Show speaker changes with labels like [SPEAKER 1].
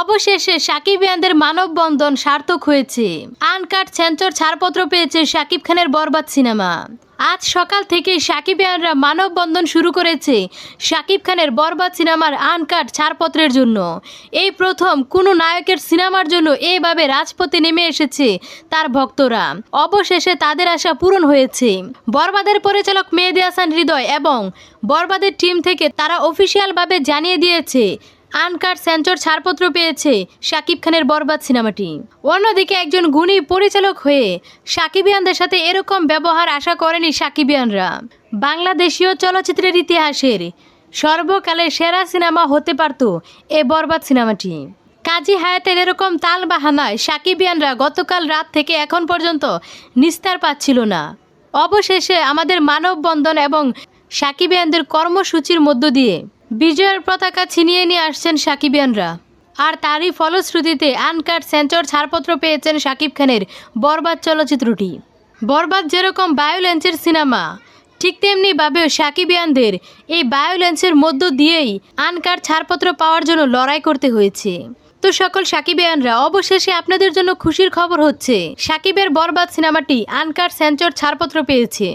[SPEAKER 1] অবশেষে সাকিব ইয়ানদের মানববন্ধন সার্থক হয়েছে। আনকাট সেন্সর ছাড়পত্র পেয়েছে সাকিব খানের বরবাদ সিনেমা। আজ সকাল থেকে সাকিব ইয়ানরা মানববন্ধন শুরু করেছে সাকিব খানের বরবাদ সিনেমার আনকাট ছাড়পত্রের জন্য। এই প্রথম কোনো নায়কের সিনেমার জন্য এইভাবে রাজপথে নেমে এসেছে তার ভক্তরা। অবশেষে তাদের আশা পূরণ হয়েছে। বরবাদের পরিচালক মেহেদি হাসান হৃদয় এবং বরবাদের টিম থেকে তারা অফিসিয়ালভাবে জানিয়ে দিয়েছে আনকাট সেন্সর ছাড়পত্র পেয়েছে শাকিব খানের বরবাদ সিনেমাটি। অন্যদিকে একজন গুণী পরিচালক হয়ে সাকিবিয়ানদের সাথে এরকম ব্যবহার আশা করেনি সাকিবিয়ানরা। বাংলাদেশীয় চলচ্চিত্রের ইতিহাসের সর্বকালের সেরা সিনেমা হতে পারত এ বরবাদ সিনেমাটি। কাজী হায়াতের এরকম তাল বাহানায় সাকিবিয়ানরা গতকাল রাত থেকে এখন পর্যন্ত নিস্তার পাচ্ছিল না। অবশেষে আমাদের মানববন্ধন এবং সাকিবিয়ানদের কর্মসূচির মধ্য দিয়ে বিজয়ের পতাকা ছিনিয়ে নিয়ে আসছেন সাকিবিয়ানরা। আর তারই ফলশ্রুতিতে আনকাট সেন্সর ছাড়পত্র পেয়েছেন সাকিব খানের বরবাদ চলচ্চিত্রটি। বরবাদ যেরকম বায়োলেন্সের সিনেমা, ঠিক তেমনিভাবেও সাকিবিয়ানদের এই বায়োলেন্সের মধ্য দিয়েই আনকার ছাড়পত্র পাওয়ার জন্য লড়াই করতে হয়েছে। তো সকল সাকিবিয়ানরা, অবশেষে আপনাদের জন্য খুশির খবর হচ্ছে, সাকিবের বরবাদ সিনেমাটি আনকার সেন্সর ছাড়পত্র পেয়েছে।